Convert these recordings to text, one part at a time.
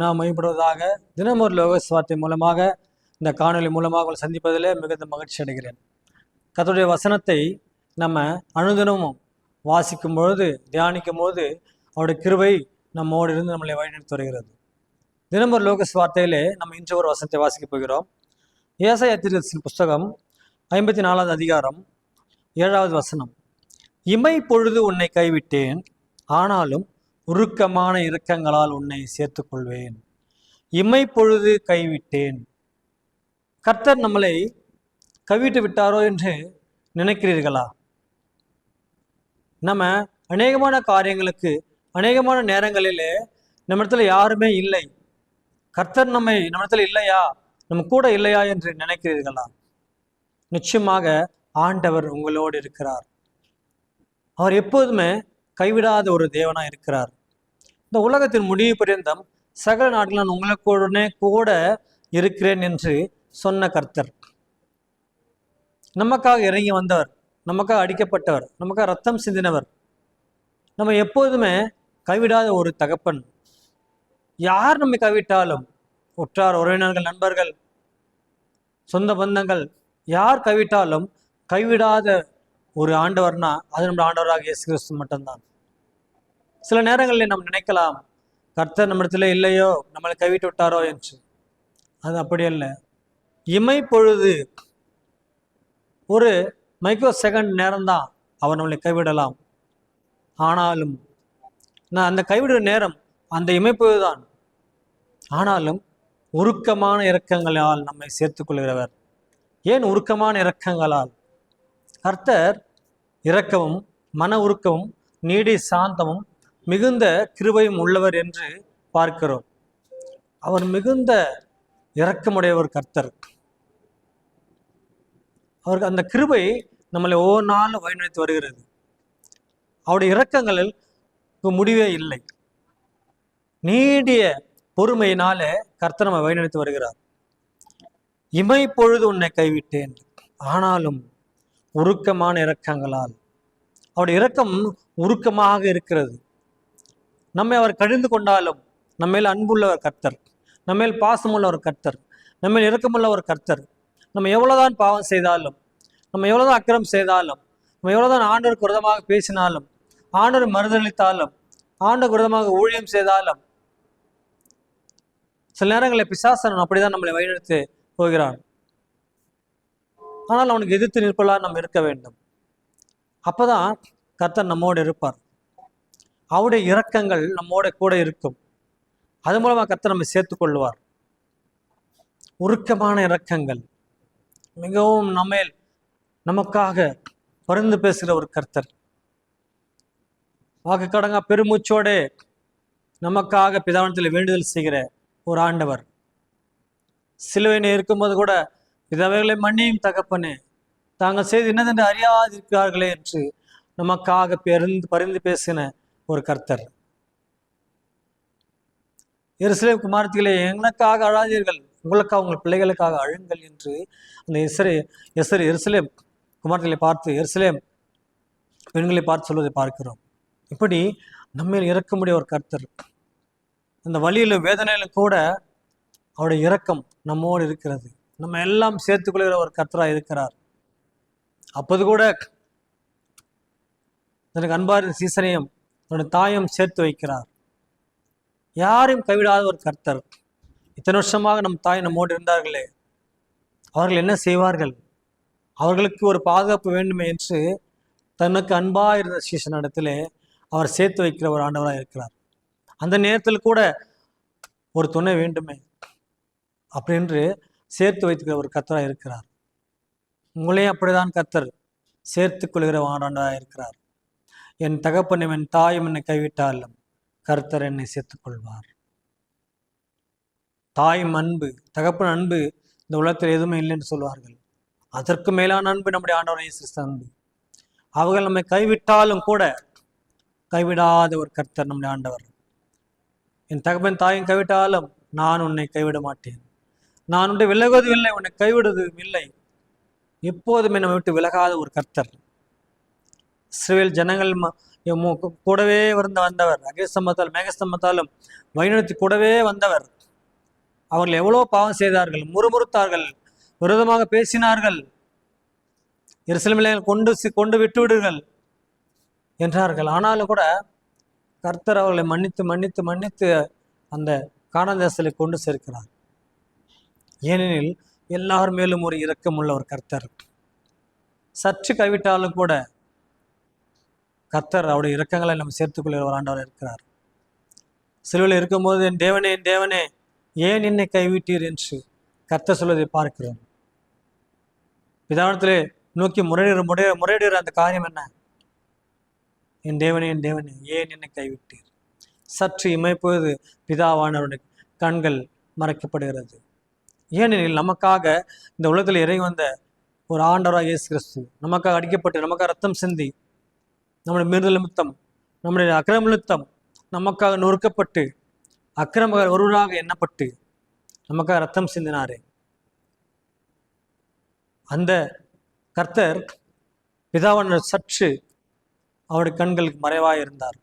நாம் மேம்படுவதாக தினம் லோகஸ் வார்த்தை மூலமாக இந்த காணொலி மூலமாக உங்களை சந்திப்பதில் மிகுந்த மகிழ்ச்சி அடைகிறேன். கர்த்தருடைய வசனத்தை நம்ம அனுதினமும் வாசிக்கும் பொழுது தியானிக்கும் போது அவருடைய கிருவை நம்மோடு இருந்து நம்மளை வழிநடத்தி வருகிறது. தினமொரு லோகஸ் வார்த்தையிலே நம்ம இன்று ஒரு வசனத்தை வாசிக்கப் போகிறோம். ஏசாய திருத்தின் புஸ்தகம் ஐம்பத்தி நாலாவது அதிகாரம் ஏழாவது வசனம். இமை பொழுது உன்னை கைவிட்டேன் ஆனாலும் உருக்கமான இரக்கங்களால் உன்னை சேர்த்துக்கொள்வேன். இமை பொழுது கைவிட்டேன். கர்த்தர் நம்மளை கைவிட்டு விட்டாரோ என்று நினைக்கிறீர்களா? நம்ம அநேகமான காரியங்களுக்கு அநேகமான நேரங்களிலே நம்ம இடத்துல யாருமே இல்லை. கர்த்தர் நம்மை நம்ம இடத்துல இல்லையா? நம்ம கூட இல்லையா என்று நினைக்கிறீர்களா? நிச்சயமாக ஆண்டவர் உங்களோடு இருக்கிறார். அவர் எப்போதுமே கைவிடாத ஒரு தேவனாக இருக்கிறார். இந்த உலகத்தின் முடிவு பரியந்தம் சகல நாட்டில் நான் உங்களுக்குடனே கூட இருக்கிறேன் என்று சொன்ன கர்த்தர். நமக்காக இறங்கி வந்தவர் நமக்காக அடிக்கப்பட்டவர் நமக்காக ரத்தம் சிந்தினவர். நம்ம எப்போதுமே கைவிடாத ஒரு தகப்பன். யார் நம்மை கைவிட்டாலும்? உற்றார் உறவினர்கள் நண்பர்கள் சொந்த பந்தங்கள். யார் கைவிட்டாலும் கைவிடாத ஒரு ஆண்டவர்னா அது நம்ம ஆண்டவராக இயேசு கிறிஸ்து மட்டும்தான். சில நேரங்களில் நாம் நினைக்கலாம் கர்த்தர் நம்மிடத்துல இல்லையோ நம்மளை கைவிட்டு விட்டாரோ என்று. அது அப்படி அல்ல. இமை பொழுது ஒரு மைக்ரோ செகண்ட் நேரம்தான் அவர் நம்மளை கைவிடலாம். ஆனாலும் நான் அந்த கைவிடுற நேரம் அந்த இமைப்பொழுது தான் ஆனாலும் உருக்கமான இரக்கங்களால் நம்மை சேர்த்துக்கொள்கிறவர். ஏன் உருக்கமான இரக்கங்களால்? கர்த்தர் இரக்கமும் மன உருக்கமும் நீடி சாந்தமும் மிகுந்த கிருபையும் உள்ளவர் என்று பார்க்கிறோம். அவர் மிகுந்த இரக்கமுடையவர் கர்த்தர். அவருக்கு அந்த கிருபை நம்மளை ஒவ்வொரு நாளும் வழிநடத்தி வருகிறது. அவருடைய இரக்கங்களில் முடிவே இல்லை. நீடிய பொறுமையினால கர்த்தர் நம்ம வழிநடத்தி வருகிறார். இமை பொழுது உன்னை கைவிட்டேன். ஆனாலும் உருக்கமான இரக்கங்களால். அவருடைய இரக்கம் உருக்கமாக இருக்கிறது. நம்மை அவர் கழிந்து கொண்டாலும் நம்மேல் அன்புள்ளவர் கர்த்தர். நம்மேல் பாசமுள்ளவர் கர்த்தர். நம்மேல் இரக்கமுள்ள ஒரு கர்த்தர். நம்ம எவ்வளோதான் பாவம் செய்தாலும் நம்ம எவ்வளோதான் அக்கிரம் செய்தாலும் நம்ம எவ்வளோதான் ஆண்டவர் விரதமாக பேசினாலும் ஆண்டவர் மறுதளித்தாலும் ஆண்டு விரதமாக ஊழியம் செய்தாலும் சில நேரங்களில் பிசாசன் அப்படிதான் நம்மளை வழிநடத்தி போகிறான். ஆனால் அவனுக்கு எதிர்த்து நிற்பலாக நம்ம இருக்க வேண்டும். அப்போதான் கர்த்தர் நம்மோடு இருப்பார். அவருடைய இரக்கங்கள் நம்மோட கூட இருக்கும். அது மூலமா கர்த்தர் நம்ம சேர்த்துக் கொள்வார் உருக்கமான இரக்கங்கள். மிகவும் நம்மேல் நமக்காக பரிந்து பேசுகிற ஒரு கர்த்தர். வாக்கு கடங்கா பெருமூச்சோடே நமக்காக பிதாவனத்தில் வேண்டுதல் செய்கிற ஒரு ஆண்டவர். சிலுவையினை இருக்கும்போது கூட பிதாவைகளை மன்னியும் தகப்பனே தாங்கள் செய்து என்னதென்று அறியாதிருக்கிறார்களே என்று நமக்காக பெருந்து பரிந்து பேசின ஒரு கர்த்தர். எருசலேம் குமாரத்திகளே எனக்காக அழாதீர்கள். உங்களுக்காக உங்கள் பிள்ளைகளுக்காக அழுங்கள் என்று அந்த எசரே எசர் எருசலேம் குமாரத்திகளை பார்த்து எருசலேம் பெண்களை பார்த்து சொல்வதை பார்க்கிறோம். இப்படி நம்மேல் இறக்கமுடைய ஒரு கர்த்தர். அந்த வழியிலும் வேதனையிலும் கூட அவருடைய இரக்கம் நம்மோடு இருக்கிறது. நம்ம எல்லாம் சேர்த்துக்கொள்கிற ஒரு கர்த்தராக இருக்கிறார். அப்போது கூட எனக்கு அன்பாரின் சீசனையும் தன்னுடைய தாயம் சேர்த்து வைக்கிறார். யாரையும் கைவிடாத ஒரு கர்த்தர். இத்தனை வருஷமாக நம் தாய் நம்மோடு இருந்தார்களே. அவர்கள் என்ன செய்வார்கள்? அவர்களுக்கு ஒரு பாதுகாப்பு வேண்டுமே என்று தனக்கு அன்பாக இருந்த சீசன் இடத்திலே அவர் சேர்த்து வைக்கிற ஒரு ஆண்டவராக இருக்கிறார். அந்த நேரத்தில் கூட ஒரு துணை வேண்டுமே அப்படின்று சேர்த்து வைத்துக்கிற ஒரு கர்த்தராக இருக்கிறார். உங்களையும் அப்படிதான் கர்த்தர். சேர்த்து கொள்கிற ஆண்டாண்டாக இருக்கிறார். என் தகப்பனும் என் தாயும் என்னை கைவிட்டாலும் கர்த்தர் என்னை சேர்த்துக்கொள்வார். தாயும் அன்பு தகப்பன் அன்பு இந்த உலகத்தில் எதுவுமே இல்லைன்னு சொல்வார்கள். அதற்கு மேலான அன்பு நம்முடைய ஆண்டவர் சிறிஸ்த அன்பு. அவர்கள் நம்மை கைவிட்டாலும் கூட கைவிடாத ஒரு கர்த்தர் நம்முடைய ஆண்டவர். என் தகப்பன் தாயும் கைவிட்டாலும் நான் உன்னை கைவிட மாட்டேன். நான் உன்னை விலகுவதும் இல்லை உன்னை கைவிடுவதும் இல்லை. எப்போதுமே நம்ம விட்டு விலகாத ஒரு கர்த்தர். இஸ்ரேல் ஜனங்கள் ம- கூடவே இருந்த வந்தவர். அகிஸ்தம்பத்தால் மேகஸ்தம்பத்தாலும் வைணத்து கூடவே வந்தவர். அவர்கள் எவ்வளோ பாவம் செய்தார்கள் முறுமுறுத்தார்கள் விரோதமாக பேசினார்கள். எருசலேமிலே கொண்டு கொண்டு விட்டு விடுங்கள் என்றார்கள். ஆனாலும் கூட கர்த்தர் அவர்களை மன்னித்து மன்னித்து மன்னித்து அந்த காணாந்தேசலை கொண்டு சேர்க்கிறார். ஏனெனில் எல்லார் மேலும் ஒரு இரக்கம் உள்ள ஒரு கர்த்தர். சற்று கைவிட்டாலும் கூட கர்த்தர் அவருடைய இரக்கங்களை நம்ம சேர்த்துக்கொள்கிற ஒரு ஆண்டவர் இருக்கிறார். சிலுவையில் இருக்கும்போது என் தேவனே என் தேவனே ஏன் என்னை கைவிட்டீர் என்று கர்த்தர் சொல்வதை பார்க்கிறோம். பிதானத்திலே நோக்கி முறையிட முறைய முறையிடுகிற அந்த காரியம் என்ன? என் தேவனே என் தேவனே ஏன் என்னை கைவிட்டீர்? சற்று இமைப்போது பிதாவானவருடைய கண்கள் மறைக்கப்படுகிறது. ஏனெனில் நமக்காக இந்த உலகத்தில் இறங்கி வந்த ஒரு ஆண்டவராக இயேசு கிறிஸ்து நமக்காக அடிக்கப்பட்டு நமக்காக ரத்தம் சிந்தி நம்முடைய மீறுதல் நிமித்தம் நம்முடைய அக்கிரம நிமித்தம் நமக்காக நொறுக்கப்பட்டு அக்கிரம ஒருவராக எண்ணப்பட்டு நமக்காக ரத்தம் சிந்தினாரே. அந்த கர்த்தர் பிதாவான சற்று அவருடைய கண்களுக்கு மறைவாக இருந்தார்.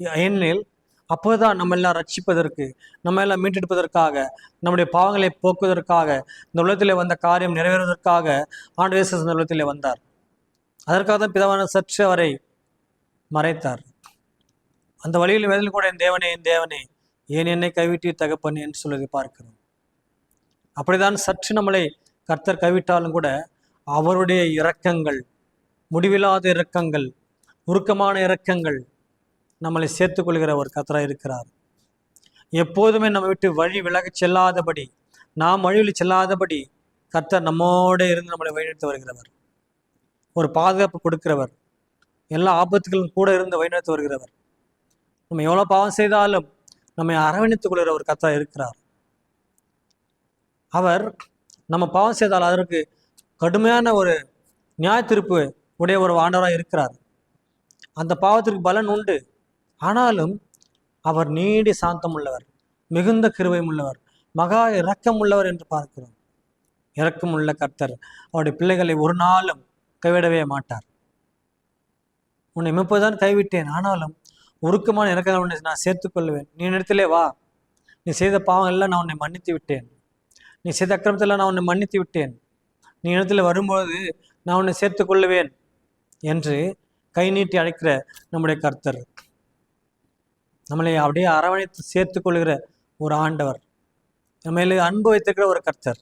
ஏனெனில் அப்போதான் நம்ம எல்லாம் ரட்சிப்பதற்கு நம்ம எல்லாம் மீட்டெடுப்பதற்காக நம்முடைய பாவங்களை போக்குவதற்காக இந்த உலகத்திலே வந்த காரியம் நிறைவேறுவதற்காக ஆண்டு இயேசு இந்த உலகத்திலே வந்தார். அதற்காக தான் பிதாவான சற்று அவரை மறைத்தார். அந்த வழியில் வேதல் கூட என் தேவனே என் தேவனே ஏன் என்னை கைவிட்டு தகப்பன்? என்று சொல்வதை பார்க்கிறோம். அப்படிதான் சற்று நம்மளை கர்த்தர் கைவிட்டாலும் கூட அவருடைய இரக்கங்கள் முடிவில்லாத இரக்கங்கள் உருக்கமான இரக்கங்கள் நம்மளை சேர்த்துக்கொள்கிற ஒரு கர்த்தராக இருக்கிறார். எப்போதுமே நம்ம விட்டு வழி விலகச் செல்லாதபடி நாம் வழியில் செல்லாதபடி கர்த்தர் நம்மோட இருந்து நம்மளை வழிநடத்தி வருகிறவர். ஒரு பாதுகாப்பு கொடுக்கிறவர். எல்லா ஆபத்துகளும் கூட இருந்து வழிநடத்தி வருகிறவர். நம்ம எவ்வளோ பாவம் செய்தாலும் நம்மை அரவணைத்துக் கொள்கிற ஒரு கர்த்தா இருக்கிறார். அவர் நம்ம பாவம் செய்தால் அதற்கு கடுமையான ஒரு நியாய திருப்பு உடைய ஒரு ஆண்டவராக இருக்கிறார். அந்த பாவத்திற்கு பலன் உண்டு. ஆனாலும் அவர் நீடி சாந்தம் உள்ளவர் மிகுந்த கிருவையும் உள்ளவர் மகா இரக்கம் உள்ளவர் என்று பார்க்கிறோம். இரக்கம் உள்ள கர்த்தர் அவருடைய பிள்ளைகளை ஒரு நாளும் கைவிடவே மாட்டார். உன்னை இப்போதான் கைவிட்டேன். ஆனாலும் உருக்கமான இறக்கங்கள் உன்னை நான் சேர்த்துக்கொள்வேன் நீ இடத்திலே வா. நீ செய்த பாவம் எல்லாம் நான் உன்னை மன்னித்து விட்டேன். நீ செய்த அக்கிரமத்தில் நான் உன்னை மன்னித்து விட்டேன். நீ இடத்துல வரும்பொழுது நான் உன்னை சேர்த்து கொள்ளுவேன் என்று கை நீட்டி அழைக்கிற நம்முடைய கர்த்தர். நம்மளை அப்படியே அரவணைத்து சேர்த்து கொள்கிற ஒரு ஆண்டவர். நம்மளை அன்பு வைத்திருக்கிற ஒரு கர்த்தர்.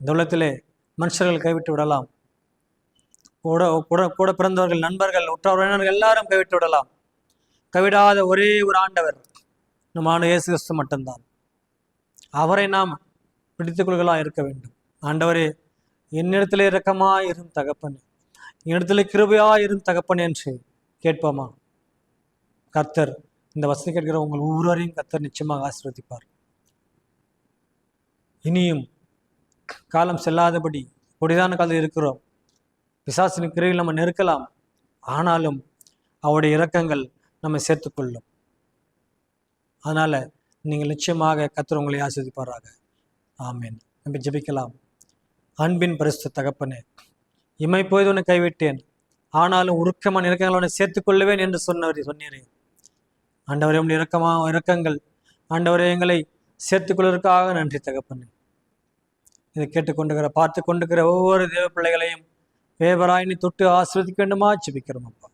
இந்த உலகத்திலே மனுஷர்கள் கைவிட்டு விடலாம். கூட கூட கூட பிறந்தவர்கள் நண்பர்கள் உற்றார் உறவினர்கள் எல்லாரும் கைவிட்டு விடலாம். கைவிடாத ஒரே ஒரு ஆண்டவர் நம்ம ஆண்டு இயேசு கிறிஸ்து மட்டும்தான். அவரை நாம் பிடித்துக்கொள்களா இருக்க வேண்டும். ஆண்டவரே என்னிடத்திலே இரக்கமா இரும் தகப்பன் என்னிடத்திலே கிருபையா இரும் தகப்பன் என்று கேட்போமா? கர்த்தர் இந்த வசதி கேட்கிற உங்கள் ஒவ்வொருவரையும் கர்த்தர் நிச்சயமாக ஆசீர்வதிப்பார். இனியும் காலம் செல்லாதபடி கொடிதான காலத்தில் இருக்கிறோம். பிசாசின் கிரையில் நம்ம நெருக்கலாம். ஆனாலும் அவருடைய இரக்கங்கள் நம்ம சேர்த்துக்கொள்ளும். அதனால் நீங்கள் நிச்சயமாக கத்துறவங்களை உங்களை ஆமேன். நம்ம ஜெபிக்கலாம். அன்பின் பரிசு தகப்பனே இமை போய் உன்னை கைவிட்டேன். ஆனாலும் உருக்கமான இறக்கங்கள் உன்னை சேர்த்துக்கொள்ளுவேன் என்று சொன்னவர் சொன்னீரே. ஆண்டவரே உடைய இரக்கமா இறக்கங்கள் ஆண்டவரே எங்களை சேர்த்துக்கொள்வதற்காக நன்றி தகப்பனே. இதை கேட்டுக்கொண்டுகிற பார்த்து கொண்டுகிற ஒவ்வொரு தேவ பிள்ளைகளையும் வேவராயினி தொட்டு ஆசீர்வதிக்க வேண்டுமா ஜெபிக்கிறோம் அப்பா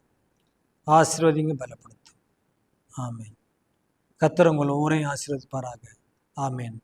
ஆசீர்வதிங்க பலப்படுத்தும் ஆமேன் கத்தர் ஊரையும் ஒவ்வொரையும் ஆசீர்வதிப்பாராக ஆமேன்